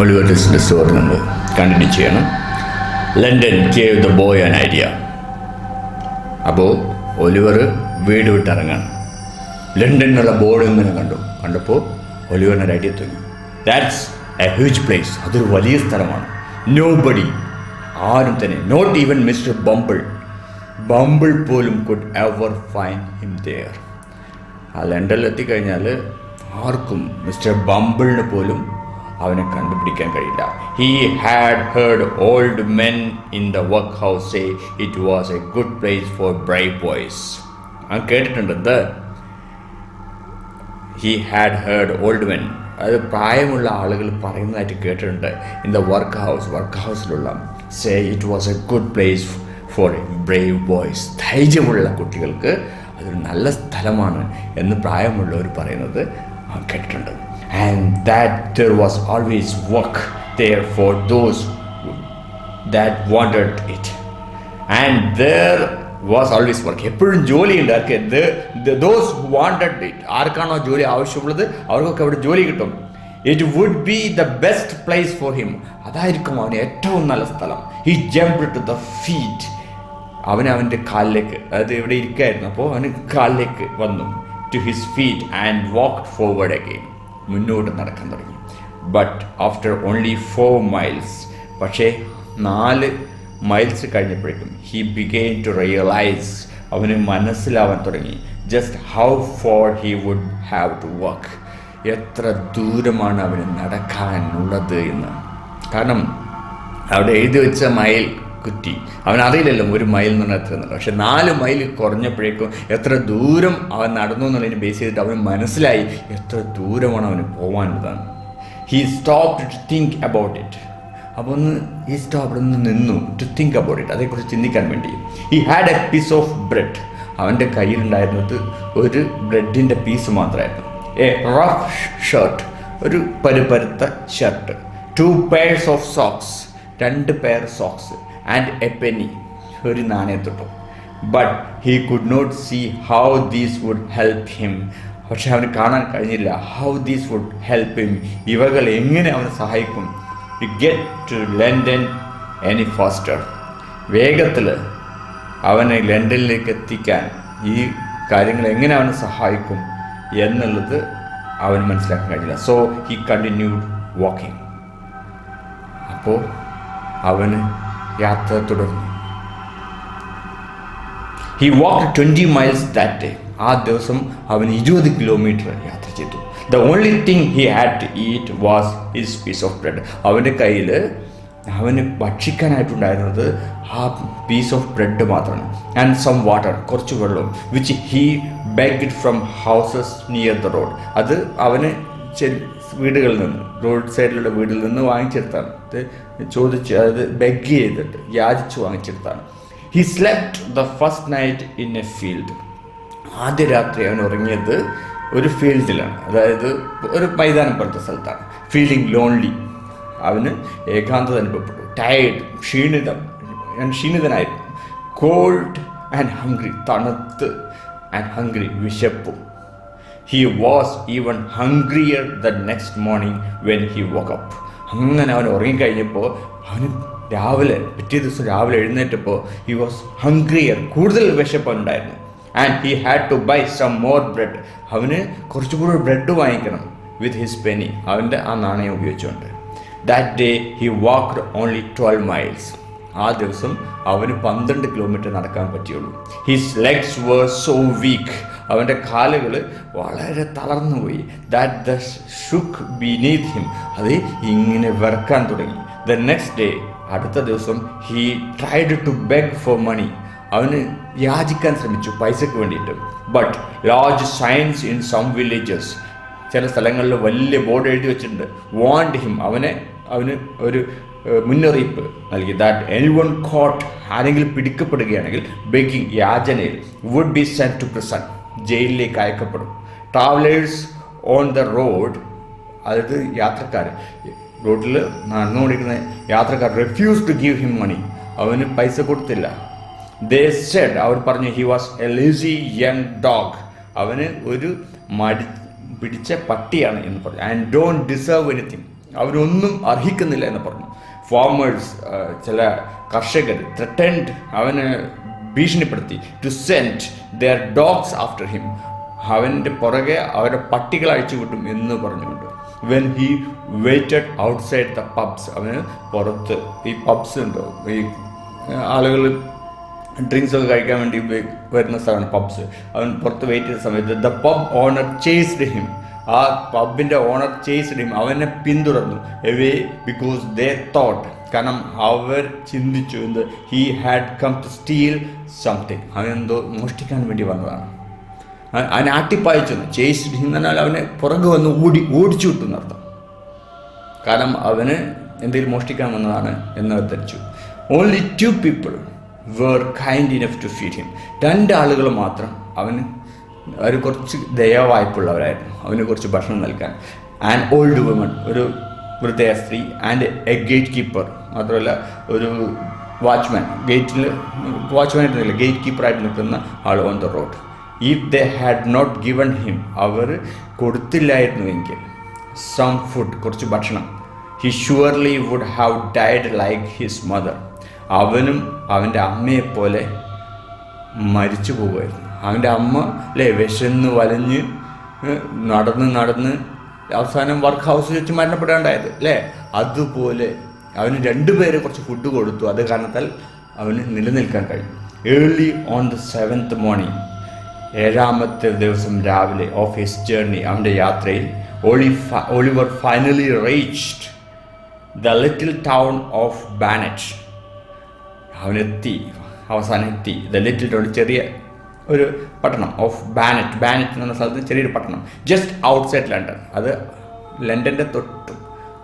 Oliver ട്വിസ്റ്റിന്റെ story നമ്മൾ continue ചെയ്യണം. London gave the boy an idea അപ്പോൾ ഒലിവർ വീട് വിട്ടിറങ്ങാണ്. ലണ്ടൻ എന്നുള്ള ബോർഡ് ഇങ്ങനെ കണ്ടു? കണ്ടപ്പോൾ ഒലിവറിന് ഒരു ഐഡിയ തോന്നി. ദാറ്റ്സ് എ ഹ്യൂജ് പ്ലേസ് അതൊരു വലിയ സ്ഥലമാണ്. നോ ബഡി ആരും തന്നെ not even mister Bumble Bumble പോലും could ever find him there ആ ലണ്ടനിൽ എത്തിക്കഴിഞ്ഞാൽ ആർക്കും മിസ്റ്റർ ബംബിളിന് പോലും അവനെ കണ്ടുപിടിക്കാൻ കഴിയില്ല. He had heard old men in the workhouse say it was a good place for brave boys അവൻ കേട്ടിട്ടുണ്ട്. എന്ത് he had heard old men അത് പ്രായമുള്ള ആളുകൾ പറയുന്നതായിട്ട് കേട്ടിട്ടുണ്ട്. In the workhouse work ഹൗസിലുള്ള say it was a good place for brave boys ധൈര്യമുള്ള കുട്ടികൾക്ക് അതൊരു നല്ല സ്ഥലമാണ് എന്ന് പ്രായമുള്ളവർ പറയുന്നത്. കേട്ടിട്ടുണ്ട്. And that there was always work there for those that wanted it. And there was always work എപ്പോഴും ജോലിയുണ്ട് ആർക്ക് ദോസ് വാണ്ടഡ് ഇറ്റ് ആർക്കാണോ ജോലി ആവശ്യമുള്ളത് അവർക്കൊക്കെ അവിടെ ജോലി കിട്ടും. It would be the best place for him അതായിരിക്കും അവന് ഏറ്റവും നല്ല സ്ഥലം. He jump to the feet അവൻ അവന്റെ കാലിലേക്ക് അതായത് ഇവിടെ ഇരിക്കായിരുന്നു. അപ്പോൾ അവന് കാലിലേക്ക് വന്നു. To his feet and walk forward again മുന്നോട്ട് നടക്കാൻ തുടങ്ങി. But after only four miles പക്ഷേ നാല് മൈൽസ് കഴിഞ്ഞപ്പോഴേക്കും ഹി ബിഗെയിൻ ടു റിയലൈസ് അവന് മനസ്സിലാവാൻ തുടങ്ങി. Just how far he would have to walk എത്ര ദൂരമാണ് അവന് നടക്കാനുള്ളത് എന്ന്. കാരണം അവിടെ എഴുതി വെച്ച മൈൽ കുറ്റി. അവൻ അറിയില്ലല്ലോ ഒരു മൈൽ എന്ന് എന്നുള്ളത് പക്ഷെ നാല് മൈൽ കുറഞ്ഞപ്പോഴേക്കും എത്ര ദൂരം അവൻ നടന്നു എന്നുള്ളതിനെ ബേസ് ചെയ്തിട്ട് അവന് മനസ്സിലായി എത്ര ദൂരമാണ് അവന് പോകാനുള്ളതാണ് he stop to think about it അപ്പോൾ ഒന്ന് ഈ സ്റ്റോപ്പ് ഒന്ന് നിന്നു ടു തിങ്ക് അബൌട്ട് ഇറ്റ് അതേക്കുറിച്ച് ചിന്തിക്കാൻ വേണ്ടി. ഈ had a piece of bread അവന്റെ കയ്യിലുണ്ടായിരുന്നത് ഒരു ബ്രെഡിന്റെ പീസ് മാത്രമായിരുന്നു. എ റഫ് ഷർട്ട് ഒരു പരുപരുത്ത shirt two pairs of socks രണ്ട് pair socks and a penny ഒരു നാണയത്തൊട്ടു but he could not see how these would help him പക്ഷെ അവന് കാണാൻ കഴിഞ്ഞില്ല how these would help him ഇവകൾ എങ്ങനെ അവനെ സഹായിക്കും? To get to London any faster വേഗത്തിൽ അവനെ ലണ്ടനിലേക്ക് എത്തിക്കാൻ ഈ കാര്യങ്ങൾ എങ്ങനെ അവനെ സഹായിക്കും എന്നുള്ളത് അവന് മനസ്സിലാക്കാൻ കഴിഞ്ഞില്ല. സോ ഹി കണ്ടിന്യൂഡ് വാക്കിംഗ് അപ്പോൾ അവന് യാത്ര തുടർന്നു. He walk twenty miles that day ആ ദിവസം അവൻ ഇരുപത് കിലോമീറ്റർ യാത്ര ചെയ്തു. The only thing he had to eat was his piece of bread അവന്റെ കയ്യിൽ അവന് ഭക്ഷിക്കാനായിട്ടുണ്ടായിരുന്നത് ആ പീസ് ഓഫ് ബ്രെഡ് മാത്രമാണ്. ആൻഡ് സം വാട്ടർ കുറച്ച് വെള്ളവും which he begged it from houses near the road അത് അവന് വീടുകളിൽ നിന്ന് റോഡ് സൈഡിലുള്ള വീടുകളിൽ നിന്ന് വാങ്ങിച്ചെടുത്താണ്. ചോദിച്ച് അതായത് ബെഗ് ചെയ്തിട്ട് യാചിച്ച് വാങ്ങിച്ചെടുത്താണ്. He slept the first night in a field ആദ്യ രാത്രി അവൻ ഉറങ്ങിയത് ഒരു ഫീൽഡിലാണ്. അതായത് ഒരു മൈതാനം പോലത്തെ സ്ഥലത്താണ്. ഫീലിംഗ് ലോൺലി അവന് ഏകാന്തത അനുഭവപ്പെട്ടു. ടയേർഡ് ക്ഷീണിതം ക്ഷീണിതനായിരുന്നു. കോൾഡ് ആൻഡ് ഹംഗ്രി തണുത്ത് ആൻഡ് ഹംഗ്രി വിശപ്പും. He was even hungrier the next morning when he woke up അങ്ങനെ അവൻ ഉറങ്ങിക്കഴിഞ്ഞപ്പോൾ അവന് രാവിലെ പിറ്റേ ദിവസം രാവിലെ എഴുന്നേറ്റപ്പോൾ ഹി വാസ് ഹംഗ്രിയർ കൂടുതൽ വിശപ്പുണ്ടായിരുന്നു. And he had to buy some more bread അവന് കുറച്ചുകൂടി ബ്രെഡ് വാങ്ങിക്കണം വിത്ത് ഹിസ് പെനി അവന്റെ ആ നാണയം ഉപയോഗിച്ചുകൊണ്ട്. That day he walked only twelve miles ആ ദിവസം അവന് പന്ത്രണ്ട് കിലോമീറ്റർ നടക്കാൻ പറ്റിയുള്ളൂ. His legs were so weak അവന്റെ കാലുകൾ വളരെ തളർന്നുപോയി that the shook beneath him അത് ഇങ്ങനെ വെറുക്കാൻ തുടങ്ങി. ദ നെക്സ്റ്റ് ഡേ അടുത്ത ദിവസം he tried to beg for money അവന് യാചിക്കാൻ ശ്രമിച്ചു പൈസയ്ക്ക് വേണ്ടിയിട്ട്. But large signs in some villages ചില സ്ഥലങ്ങളിൽ വലിയ ബോർഡ് എഴുതി വെച്ചിട്ടുണ്ട്. വാണ്ട് ഹിം അവനെ അവന് ഒരു മുന്നറിയിപ്പ് നൽകി. ദാറ്റ് എനി വൺ കോട്ട് ആരെങ്കിലും പിടിക്കപ്പെടുകയാണെങ്കിൽ begging യാചനയിൽ would be sent to prison ജയിലിലേക്ക് അയക്കപ്പെടും. ട്രാവലേഴ്സ് ഓൺ ദ റോഡ് അതായത് യാത്രക്കാർ റോഡിൽ നടന്നുകൊണ്ടിരിക്കുന്ന യാത്രക്കാർ refuse to give him money അവന് പൈസ കൊടുത്തില്ല. ദേ സെഡ് അവർ പറഞ്ഞു he was a lazy young dog അവന് ഒരു മടി പിടിച്ച പട്ടിയാണ് എന്ന് പറഞ്ഞു. ആൻഡ് ഡോണ്ട് ഡിസേർവ് എനിത്തിങ് അവരൊന്നും അർഹിക്കുന്നില്ല എന്ന് പറഞ്ഞു. ഫാമേഴ്സ് ചില കർഷകർ ത്രട്ടൻഡ് അവന് ഭീഷണിപ്പെടുത്തി to send their dogs after him അവന്റെ പുറകെ അവരുടെ പട്ടികൾ അഴിച്ചു വിട്ടും എന്ന് പറഞ്ഞുകൊണ്ട്. When he waited outside the pubs അവന് പുറത്ത് ഈ പബ്സ് ഉണ്ടോ? ഈ ആളുകൾ ഡ്രിങ്ക്സ് ഒക്കെ കഴിക്കാൻ വേണ്ടി വരുന്ന സ്ഥലമാണ് പബ്സ് അവൻ പുറത്ത് വെയിറ്റ് ചെയ്ത സമയത്ത് the pub owner chased him ആ പബിന്റെ ഓണർ ചേസ്ഡ് ഹിം അവനെ പിന്തുടർന്നു. എവേ ബിക്കോസ് ദേ തോട്ട് കാരണം അവർ ചിന്തിച്ചു എന്ത്? He had come to steal something അവനെന്തോ മോഷ്ടിക്കാൻ വേണ്ടി വന്നതാണ്. അവനെ ആട്ടിപ്പായച്ചു. ചേസ്ഡ് ഹിം എന്നാൽ അവനെ പുറകെ വന്ന് ഓടി ഓടിച്ചു വിട്ടു എന്നർത്ഥം കാരണം അവന് എന്തെങ്കിലും മോഷ്ടിക്കാൻ വന്നതാണ് എന്ന് ധരിച്ചു. Only two people were kind enough to feed him രണ്ട് ആളുകൾ മാത്രം അവന് അവർ കുറച്ച് ദയവായ്പുള്ളവരായിരുന്നു. അവന് കുറച്ച് ഭക്ഷണം നൽകാൻ. ആൻഡ് ഓൾഡ് വുമൺ ഒരു വൃദ്ധയ സ്ത്രീ ആൻഡ് എ ഗേറ്റ് കീപ്പർ മാത്രമല്ല ഒരു വാച്ച്മാൻ ഗേറ്റിൽ വാച്ച്മാൻ ആയിരുന്നില്ല ഗേറ്റ് കീപ്പറായിട്ട് നിൽക്കുന്ന ആൾ on the road if they had not given him അവർ കൊടുത്തില്ലായിരുന്നുവെങ്കിൽ സം ഫുഡ് കുറച്ച് ഭക്ഷണം he surely would have died like his mother അവനും അവന്റെ അമ്മയെപ്പോലെ മരിച്ചു പോകുമായിരുന്നു അവന്റെ അമ്മ അല്ലേ വിശന്ന് വലഞ്ഞ് നടന്ന് നടന്ന് അവസാനം വർക്ക് ഹൗസിൽ വെച്ച് മരണപ്പെടാണ്ടായത് അല്ലേ അതുപോലെ അവന് രണ്ടുപേരെ കുറച്ച് ഫുഡ് കൊടുത്തു. അത് കാരണത്താൽ അവന് നിലനിൽക്കാൻ കഴിഞ്ഞു. Early on the seventh morning ഏഴാമത്തെ ദിവസം രാവിലെ ഓഫ് ഹിസ് ജേർണി അവന്റെ യാത്രയിൽ ഒളി Oliver finally reached the little town of Barnet അവനെത്തി അവസാനം എത്തി. ദ ലിറ്റിൽ ഒരു ചെറിയ ഒരു പട്ടണം ഓഫ് ബാനറ്റ് ബാനറ്റ് എന്ന് പറഞ്ഞ സ്ഥലത്ത് ചെറിയൊരു പട്ടണം. ജസ്റ്റ് ഔട്ട്സൈഡ് ലണ്ടൻ അത് ലണ്ടന്റെ തൊട്ട്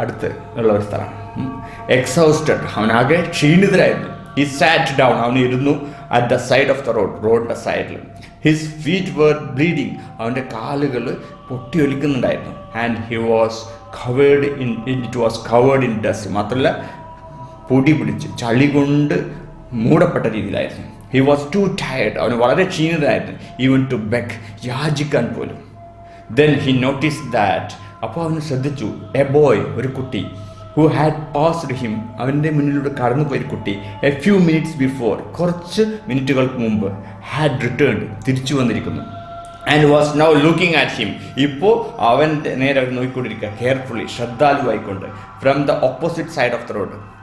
അടുത്ത് ഉള്ള ഒരു സ്ഥലമാണ്. എക്സൗസ്റ്റഡ് അവനാകെ ക്ഷീണിതരായിരുന്നു ഹിസ് സാറ്റ് ഡൗൺ അവൻ ഇരുന്നു at the side of the road റോഡിന്റെ സൈഡിൽ ഹിസ് ഫീറ്റ് വേർ ബ്ലീഡിങ് അവന്റെ കാലുകൾ പൊട്ടിയൊലിക്കുന്നുണ്ടായിരുന്നു. And he was covered in it was covered in dust മാത്രമല്ല പൊടി പിടിച്ച് ചളി കൊണ്ട് മൂടപ്പെട്ട രീതിയിലായിരുന്നു. ഹി വാസ് ടു ടയർഡ് അവന് വളരെ ക്ഷീണിതനായിരുന്നു. ഈവൻ ടു ബെക്ക് യാചിക്കാൻ പോലും. ദെൻ ഹി നോട്ടീസ് ദാറ്റ് അപ്പോൾ അവന് ശ്രദ്ധിച്ചു എ ബോയ് ഒരു കുട്ടി ഹു ഹാഡ് പാസ്ഡ് ഹിം അവന്റെ മുന്നിലൂടെ കടന്നുപോയൊരു കുട്ടി എ ഫ്യൂ മിനിറ്റ്സ് ബിഫോർ കുറച്ച് മിനിറ്റുകൾക്ക് മുമ്പ് ഹാഡ് റിട്ടേൺ തിരിച്ചു വന്നിരിക്കുന്നു. And was now looking at him ഇപ്പോൾ അവൻ നേരെ നോക്കിക്കൊണ്ടിരിക്കുക carefully ശ്രദ്ധാലുവായിക്കൊണ്ട് from the opposite side of the road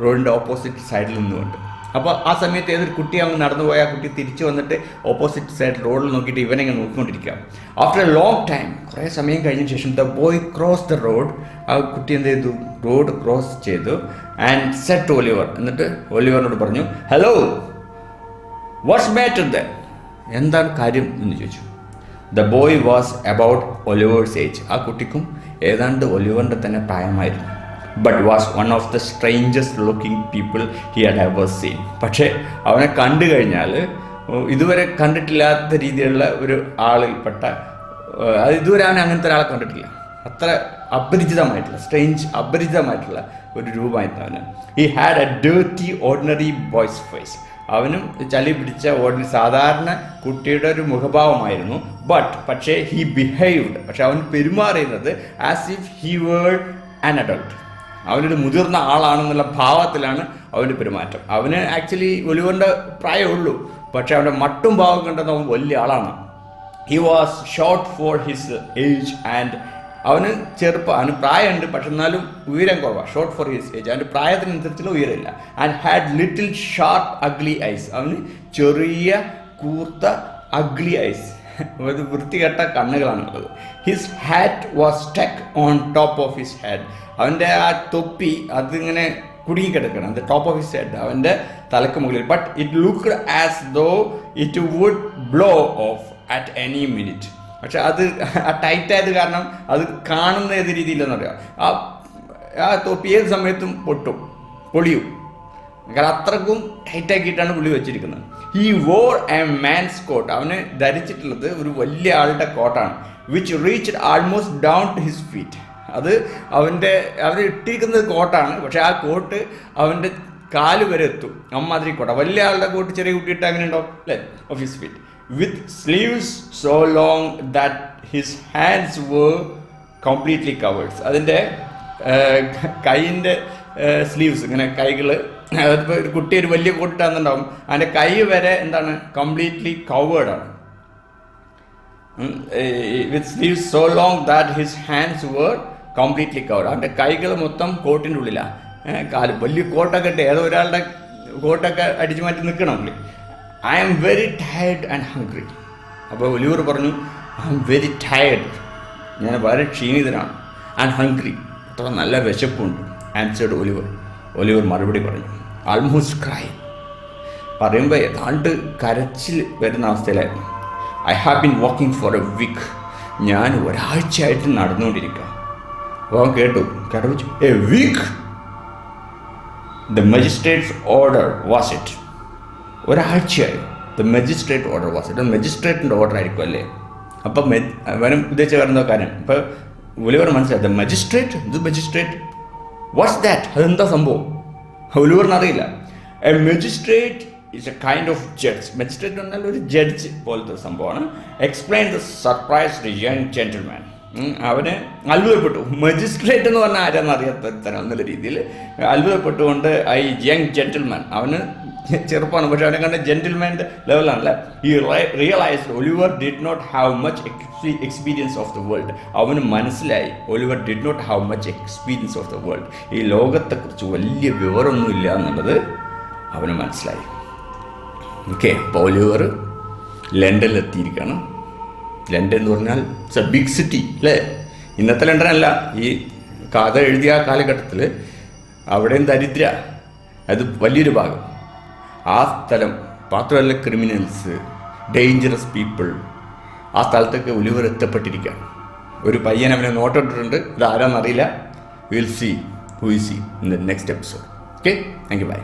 റോഡിന്റെ ഓപ്പോസിറ്റ് സൈഡിൽ നിന്നുകൊണ്ട്. അപ്പോൾ ആ സമയത്ത് ഏതൊരു കുട്ടി അങ്ങ് നടന്നു പോയ ആ കുട്ടി തിരിച്ചു വന്നിട്ട് ഓപ്പോസിറ്റ് സൈഡ് റോഡിൽ നോക്കിയിട്ട് ഇവനെ ഇങ്ങനെ നോക്കിക്കൊണ്ടിരിക്കുക. ആഫ്റ്റർ എ ലോങ് ടൈം കുറേ സമയം കഴിഞ്ഞ ശേഷം the boy cross the road ആ കുട്ടി എന്ത് ചെയ്തു? റോഡ് ക്രോസ് ചെയ്തു. ആൻഡ് സെറ്റ് ഒലിവർ എന്നിട്ട് ഒലിവറിനോട് പറഞ്ഞു ഹലോ വാട്ട്സ് മാറ്റർ ദ എന്താണ് കാര്യം? എന്ന് ചോദിച്ചു. The boy was about Oliver's age ആ കുട്ടിക്കും ഏതാണ്ട് ഒലിവറിന്റെ തന്നെ പ്രായമായിരുന്നു. But was one of the strangest looking people he had ever seen പക്ഷേ അവനെ കണ്ടു കഴിഞ്ഞാൽ ഇതുവരെ കണ്ടിട്ടില്ലാത്ത രീതിയിലുള്ള ഒരു ആളിൽപ്പെട്ട അത് ഇതുവരെ അവൻ അങ്ങനത്തെ ഒരാളെ കണ്ടിട്ടില്ല. അത്ര അപരിചിതമായിട്ടുള്ള സ്ട്രേഞ്ച് അപരിചിതമായിട്ടുള്ള ഒരു രൂപമായിരുന്നു അവന്. ഈ had a dirty ordinary boy's face അവനും ചളി പിടിച്ച ഓർഡിനറി സാധാരണ കുട്ടിയുടെ ഒരു മുഖഭാവമായിരുന്നു. ബട്ട് പക്ഷേ ഹി ബിഹേവ്ഡ് പക്ഷെ അവൻ പെരുമാറിയുന്നത് as if he were an adult അവനൊരു മുതിർന്ന ആളാണെന്നുള്ള ഭാവത്തിലാണ് അവന്റെ പെരുമാറ്റം. അവന് ആക്ച്വലി ഒലിവറിന്റെ പ്രായമുള്ളൂ പക്ഷേ അവന്റെ മട്ടും ഭാവം കണ്ടെന്ന് അവൻ വലിയ ആളാണ്. He was short for his age and അവന് ചെറുപ്പം അവന് പ്രായമുണ്ട് പക്ഷെ എന്നാലും ഉയരം കുറവാണ് ഷോർട്ട് ഫോർ ഹിസ് ഏജ് അവന്റെ പ്രായത്തിനനുസരിച്ചുള്ള ഉയരമില്ല. And had little sharp ugly eyes അവന് ചെറിയ കൂർത്ത അഗ്ലി ഐസ് ഒരു വൃത്തികെട്ട കണ്ണുകളാണുള്ളത്. His hat was stuck on top of his head അവന്റെ ആ തൊപ്പി അതിങ്ങനെ കുടുങ്ങിക്കിടക്കണം അത് ടോപ്പ് ഓഫ് ഹിസ് ഹെഡ് അവന്റെ തലക്ക് മുകളിൽ. But it look as though it would blow off at any minute പക്ഷെ അത് ആ ടൈറ്റ് ആയത് കാരണം അത് കാണുന്ന ഏത് രീതിയിലെന്ന് പറയാം ആ ആ തൊപ്പി ഏത് സമയത്തും പൊട്ടും പൊളിയും. കാരണം അത്രക്കും ടൈറ്റ് ആക്കിയിട്ടാണ് പുള്ളി വെച്ചിരിക്കുന്നത്. ഈ വോർ എ മാൻസ് കോട്ട് അവന് ധരിച്ചിട്ടുള്ളത് ഒരു വലിയ ആളുടെ കോട്ടാണ് which reach almost down to his feet അത് അവന്റെ അവർ ഇട്ടിരിക്കുന്നത് കോട്ടാണ് പക്ഷേ ആ കോട്ട് അവന്റെ കാൽ വരെ എത്തും. അമ്മാതിരി കോട്ട. വലിയ ആളുടെ കോട്ട് ചെറിയ കുട്ടി ഇട്ട് അങ്ങനെ ഉണ്ടാവും അല്ലേ of his feet with sleeves so long that his hands were completely covers അതിന്റെ കൈയിന്റെ സ്ലീവ്സ് ഇങ്ങനെ കൈകൾ ഒരു കുട്ടി ഒരു വലിയ കൂട്ടിട്ടാണെന്നുണ്ടാവും അതിന്റെ കൈ വരെ എന്താണ്? Completely കവേർഡാണ് with sleeve so long that his hands were completely covered അവന്റെ കൈകൾ മൊത്തം കോട്ടിന്റെ ഉള്ളിലാണ് കാൽ വലിയ കോട്ടൊക്കെ ഇട്ട്. ഏതോ ഒരാളുടെ കോട്ടൊക്കെ അടിച്ചു മാറ്റി നിൽക്കണം I am very tired and hungry അപ്പോൾ ഒലിവർ പറഞ്ഞു ഐ ആം വെരി ടയർഡ് ഞാൻ വളരെ ക്ഷീണിതനാണ്. ആൻഡ് ഹംഗ്രി അത്ര നല്ല വിശപ്പുണ്ട്. Answered Oliver. ഒലിവർ മറുപടി പറഞ്ഞു. ആൾമോസ്റ്റ് ക്രൈ പറയുമ്പോൾ ഏതാണ്ട് കരച്ചിൽ വരുന്ന അവസ്ഥയിലായിരുന്നു I have been walking for a week ഞാൻ ഒരാഴ്ചയായിട്ട് നടന്നുകൊണ്ടിരിക്കുക. അപ്പോൾ അവൻ കേട്ടു കരവിച്ചു a week the magistrate's order was it ഒരാഴ്ചയായി. The magistrate order was it മജിസ്ട്രേറ്റിന്റെ order ആയിരിക്കും അല്ലേ? അപ്പം അവനും ഉദ്ദേശിച്ച വരുന്ന കാര്യം? ഇപ്പം ഒലിവർ മനസ്സിലായി. The magistrate the magistrate what's that അതെന്താ സംഭവം? ഒലിവറിന് അറിയില്ല a magistrate is a kind of judge magistrate എന്നാൽ ഒരു ജഡ്ജ് പോലത്തെ സംഭവമാണ്. Explain the surprise young gentleman അവന് അത്ഭുതപ്പെട്ടു. മജിസ്ട്രേറ്റ് എന്ന് പറഞ്ഞാൽ ആരാന്നറിയാത്ത തരം എന്നുള്ള രീതിയിൽ അത്ഭുതപ്പെട്ടുകൊണ്ട് ഐ യങ് ജെന്റിൽമാൻ അവന് ചെറുപ്പമാണ് പക്ഷെ അവനെ കണ്ട ജെന്റിൽമാന്റെ ലെവലാണല്ലേ ഈ realise Oliver did not have much experience of the world അവന് മനസ്സിലായി Oliver did not have much experience of the world ഈ ലോകത്തെക്കുറിച്ച് വലിയ വിവരമൊന്നുമില്ല എന്നുള്ളത് അവന് മനസ്സിലായി. ഓക്കെ അപ്പോൾ ഒലിവർ ലണ്ടനിലെത്തിയിരിക്കുകയാണ്. ലണ്ടൻ എന്ന് പറഞ്ഞാൽ ഇറ്റ്സ് എ ബിഗ് സിറ്റി അല്ലേ? ഇന്നത്തെ ലണ്ടൻ അല്ല ഈ കഥ എഴുതിയ ആ കാലഘട്ടത്തിൽ അവിടെയും ദരിദ്ര? അത് വലിയൊരു ഭാഗം. ആ സ്ഥലം മാത്രമല്ല ക്രിമിനൽസ് ഡേഞ്ചറസ് പീപ്പിൾ ആ സ്ഥലത്തൊക്കെ ഒലിവർ എത്തപ്പെട്ടിരിക്കുകയാണ് ഒരു പയ്യൻ അവനെ നോട്ടിട്ടിട്ടുണ്ട് ഇത് ആരാന്നറിയില്ല will see who see in the next episode okay thank you bye